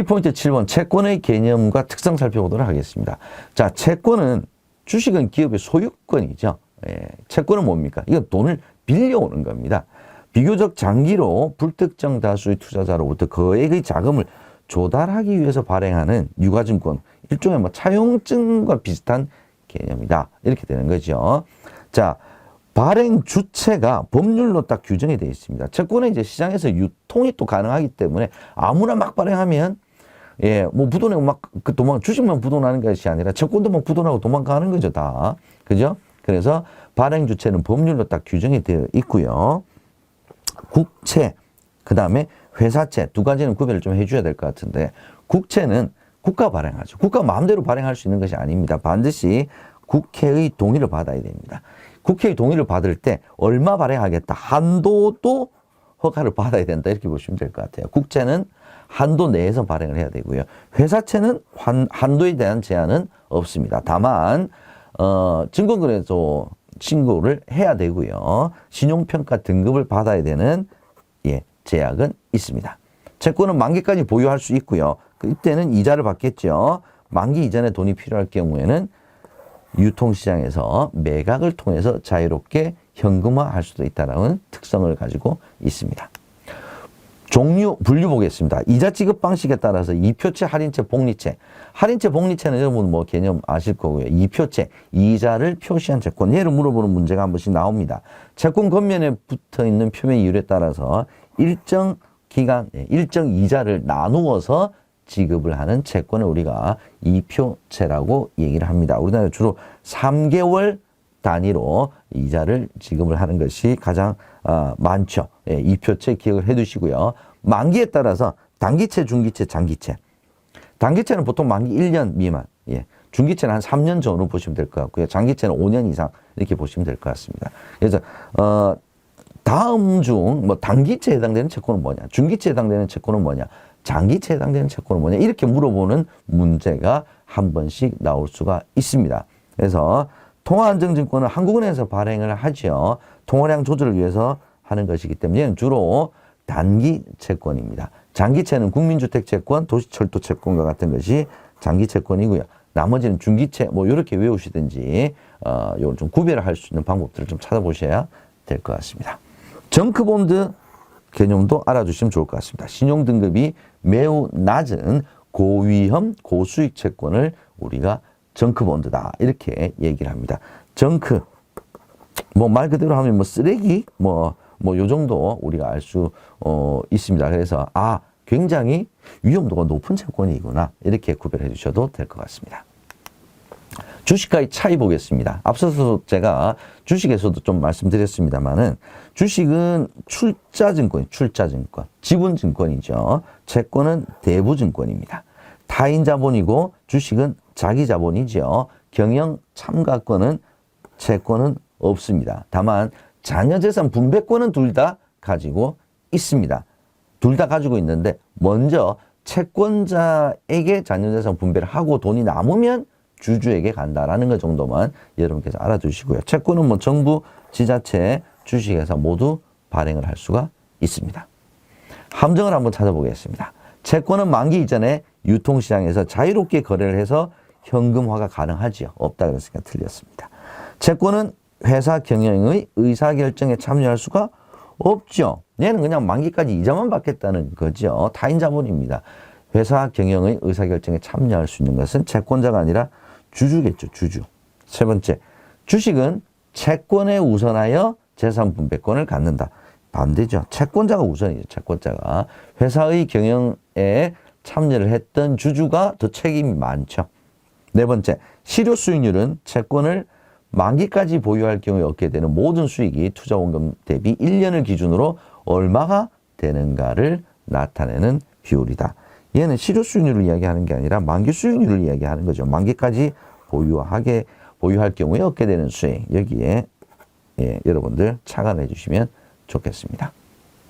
키포인트 7번 채권의 개념과 특성 살펴보도록 하겠습니다. 자, 채권은 주식은 기업의 소유권이죠. 예, 채권은 뭡니까? 이건 돈을 빌려오는 겁니다. 비교적 장기로 불특정 다수의 투자자로부터 거액의 자금을 조달하기 위해서 발행하는 유가증권 일종의 뭐 차용증과 비슷한 개념이다 이렇게 되는 거죠. 자 발행 주체가 법률로 딱 규정이 되어 있습니다. 채권은 이제 시장에서 유통이 또 가능하기 때문에 아무나 막 발행하면 예, 뭐 부도내고 막 그 도망, 주식만 부도나는 것이 아니라 채권도 막 부도나고 도망가는 거죠, 다. 그죠? 그래서 발행 주체는 법률로 딱 규정이 되어 있고요. 국채, 그 다음에 회사채 두 가지는 구별을 좀 해줘야 될 것 같은데 국채는 국가 발행하죠. 국가 마음대로 발행할 수 있는 것이 아닙니다. 반드시 국회의 동의를 받아야 됩니다. 국회의 동의를 받을 때 얼마 발행하겠다 한도도 허가를 받아야 된다 이렇게 보시면 될 것 같아요. 국채는 한도 내에서 발행을 해야 되고요. 회사채는 한, 한도에 대한 제한은 없습니다. 다만 어, 증권거래소 신고를 해야 되고요. 신용평가 등급을 받아야 되는 예, 제약은 있습니다. 채권은 만기까지 보유할 수 있고요. 그 이때는 이자를 받겠죠. 만기 이전에 돈이 필요할 경우에는 유통시장에서 매각을 통해서 자유롭게 현금화할 수도 있다는 특성을 가지고 있습니다. 종류 분류 보겠습니다. 이자 지급 방식에 따라서 이표채, 할인채, 복리채. 할인채, 복리채는 여러분 뭐 개념 아실 거고요. 이표채, 이자를 표시한 채권. 얘를 물어보는 문제가 한 번씩 나옵니다. 채권 겉면에 붙어 있는 표면 이율에 따라서 일정 기간, 예, 일정 이자를 나누어서 지급을 하는 채권을 우리가 이표채라고 얘기를 합니다. 우리나라 주로 3개월 단위로 이자를 지급을 하는 것이 가장 어, 많죠. 예, 이표채 기억을 해 두시고요. 만기에 따라서 단기채, 중기채, 장기채. 단기채는 보통 만기 1년 미만. 예. 중기채는 한 3년 전으로 보시면 될 것 같고요. 장기채는 5년 이상 이렇게 보시면 될 것 같습니다. 그래서 어 다음 중 뭐 단기채에 해당되는 채권은 뭐냐? 중기채에 해당되는 채권은 뭐냐? 장기채에 해당되는 채권은 뭐냐? 이렇게 물어보는 문제가 한 번씩 나올 수가 있습니다. 그래서 통화안정증권은 한국은행에서 발행을 하죠. 통화량 조절을 위해서 하는 것이기 때문에 주로 단기 채권입니다. 장기채는 국민주택 채권, 도시철도 채권과 같은 것이 장기 채권이고요. 나머지는 중기채 뭐 이렇게 외우시든지 어 요걸 좀 구별을 할 수 있는 방법들을 좀 찾아보셔야 될 것 같습니다. 정크본드 개념도 알아두시면 좋을 것 같습니다. 신용 등급이 매우 낮은 고위험 고수익 채권을 우리가 정크 본드다 이렇게 얘기를 합니다. 정크 뭐 말 그대로 하면 뭐 쓰레기 뭐 뭐 요 정도 우리가 알수 어, 있습니다. 그래서 아 굉장히 위험도가 높은 채권이구나 이렇게 구별해 주셔도 될 것 같습니다. 주식과의 차이 보겠습니다. 앞서서 제가 주식에서도 좀 말씀드렸습니다만은 주식은 출자증권, 출자증권, 지분증권이죠. 채권은 대부증권입니다. 타인 자본이고 주식은 자기 자본이죠. 경영 참가권은 채권은 없습니다. 다만 자녀 재산 분배권은 둘 다 가지고 있습니다. 둘 다 가지고 있는데 먼저 채권자에게 자녀 재산 분배를 하고 돈이 남으면 주주에게 간다라는 것 정도만 여러분께서 알아두시고요. 채권은 뭐 정부, 지자체, 주식회사 모두 발행을 할 수가 있습니다. 함정을 한번 찾아보겠습니다. 채권은 만기 이전에 유통시장에서 자유롭게 거래를 해서 현금화가 가능하지요. 없다 그랬으니까 틀렸습니다. 채권은 회사 경영의 의사결정에 참여할 수가 없죠. 얘는 그냥 만기까지 이자만 받겠다는 거죠. 타인 자본입니다. 회사 경영의 의사결정에 참여할 수 있는 것은 채권자가 아니라 주주겠죠. 주주. 세 번째, 주식은 채권에 우선하여 재산 분배권을 갖는다. 반대죠. 채권자가 우선이죠. 채권자가. 회사의 경영에 참여를 했던 주주가 더 책임이 많죠. 네 번째, 실효 수익률은 채권을 만기까지 보유할 경우에 얻게 되는 모든 수익이 투자 원금 대비 1년을 기준으로 얼마가 되는가를 나타내는 비율이다. 얘는 실효 수익률을 이야기하는 게 아니라 만기 수익률을 이야기하는 거죠. 만기까지 보유하게 보유할 경우에 얻게 되는 수익 여기에 예, 여러분들 착안해 주시면 좋겠습니다.